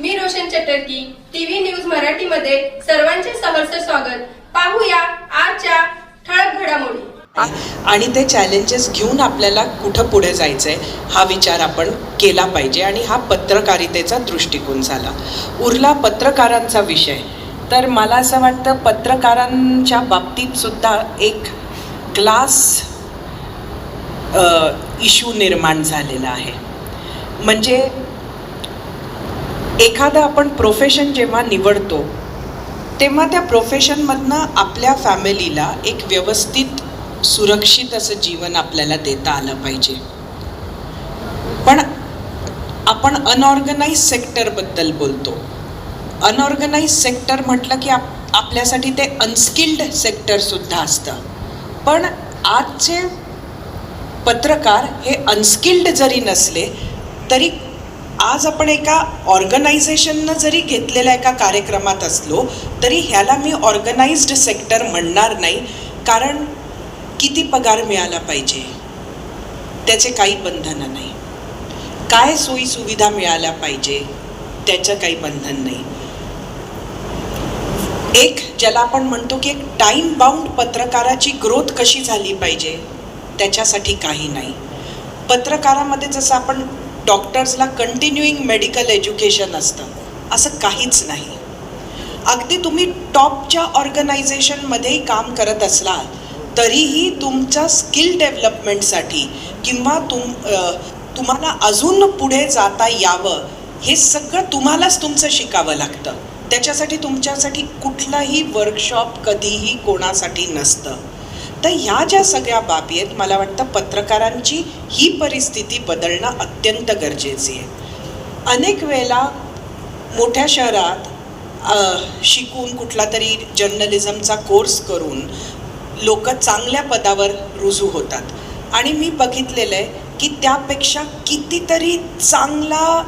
मी Roshan चटर्की TV news मराठीमध्ये सर्वांचे सहर्ष स्वागत. पाहूया आजच्या ठळक घडामोडी. आणि ते चॅलेंजेस घेऊन आपल्याला कुठं पुढे जायचंय हा विचार आपण केला पाहिजे आणि हा पत्रकारितेचा दृष्टिकोन झाला. उरला पत्रकारांचा विषय. तर मला असं वाटतं पत्रकारांच्या बाबतीत सुद्धा एक क्लास इश्यू निर्माण झालेला आहे. म्हणजे एखादं आपण प्रोफेशन जेव्हा निवडतो तेव्हा त्या प्रोफेशनमधनं आपल्या फॅमिलीला एक व्यवस्थित सुरक्षित असं जीवन आपल्याला देता आलं पाहिजे. पण आपण अनऑर्गनाईज सेक्टरबद्दल बोलतो. अनऑर्गनाईज सेक्टर म्हटलं की आप आपल्यासाठी ते अनस्किल्ड सेक्टरसुद्धा असतं. पण आजचे पत्रकार हे अनस्किल्ड जरी नसले तरी आज आपण एका ऑर्गनायझेशननं जरी घेतलेल्या एका कार्यक्रमात असलो तरी ह्याला मी ऑर्गनाइज्ड सेक्टर म्हणणार नाही कारण किती पगार मिळाला पाहिजे त्याचे काही बंधनं नाही. काय सोयीसुविधा मिळाल्या पाहिजे त्याचं काही बंधन नाही. एक ज्याला आपण म्हणतो की एक टाईम बाउंड पत्रकाराची ग्रोथ कशी झाली पाहिजे त्याच्यासाठी काही नाही. पत्रकारामध्ये जसं आपण डॉक्टर्सला कंटिन्युईंग मेडिकल एज्युकेशन असतं. असं काहीच नाही. अगदी तुम्ही टॉपच्या ऑर्गनायझेशनमध्येही काम करत असला तरीही तुमच्या स्किल डेव्हलपमेंटसाठी किंवा तुम तुम्हाला अजून पुढे जाता यावं हे सगळं तुम्हालाच तुमचं शिकावं लागतं. त्याच्यासाठी तुमच्यासाठी कुठलाही वर्कशॉप कधीही कोणासाठी नसतं. तर ह्या ज्या सगळ्या बाबी आहेत मला वाटतं पत्रकारांची ही परिस्थिती बदलणं अत्यंत गरजेची आहे. अनेक वेळेला मोठ्या शहरात शिकून कुठला तरी जर्नलिझमचा कोर्स करून लोक चांगल्या पदावर रुजू होतात. आणि मी बघितलेलं आहे की त्यापेक्षा कितीतरी चांगला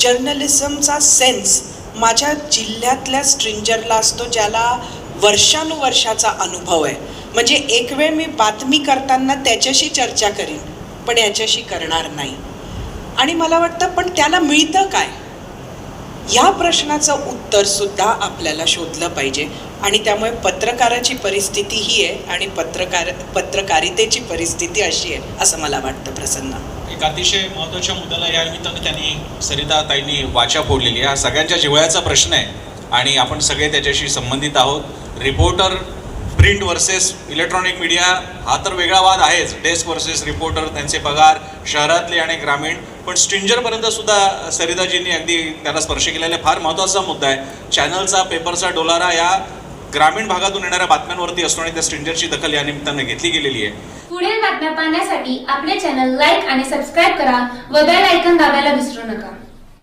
जर्नलिझमचा सेन्स माझ्या जिल्ह्यातल्या स्ट्रिंजरला असतो ज्याला वर्षानुवर्षाचा अनुभव आहे. म्हणजे एक वेळ मी बातमी करताना त्याच्याशी चर्चा करीन पण याच्याशी करणार नाही. आणि मला वाटतं पण त्याला मिळतं काय? या प्रश्नाचं उत्तर सुद्धा आपल्याला शोधलं पाहिजे. आणि त्यामुळे पत्रकाराची परिस्थिती ही आहे आणि पत्रकार पत्रकारितेची परिस्थिती अशी आहे असं मला वाटतं प्रसन्न. एक अतिशय महत्त्वाच्या मुद्द्याला या निमित्तानं त्यांनी सरिता ताईंनी वाचा फोडलेली हा सगळ्यांच्या जिव्हाळ्याचा प्रश्न आहे. आणि आपण सगळे त्याच्याशी संबंधित आहोत. Reporter print versus electronic media हा तर वेगळा वाद आहेच. डेस्क वर्सेस रिपोर्टर त्यांचे पगार शहरातले आणि ग्रामीण. पण स्ट्रिंजरपर्यंत सुद्धा सरिताजींनी अगदी त्याला स्पर्श केलेला फार महत्त्वाचा मुद्दा आहे. चॅनलचा पेपरचा डोलारा या ग्रामीण भागातून येणाऱ्या बातम्यांवरती असतो आणि त्या स्ट्रिंजरची दखल या निमित्तानं घेतली गेलेली आहे. पुढील बातम्या पाहण्यासाठी आपले चॅनल लाईक आणि सबस्क्राईब करा व बेल ऐकन दाबायला विसरू नका.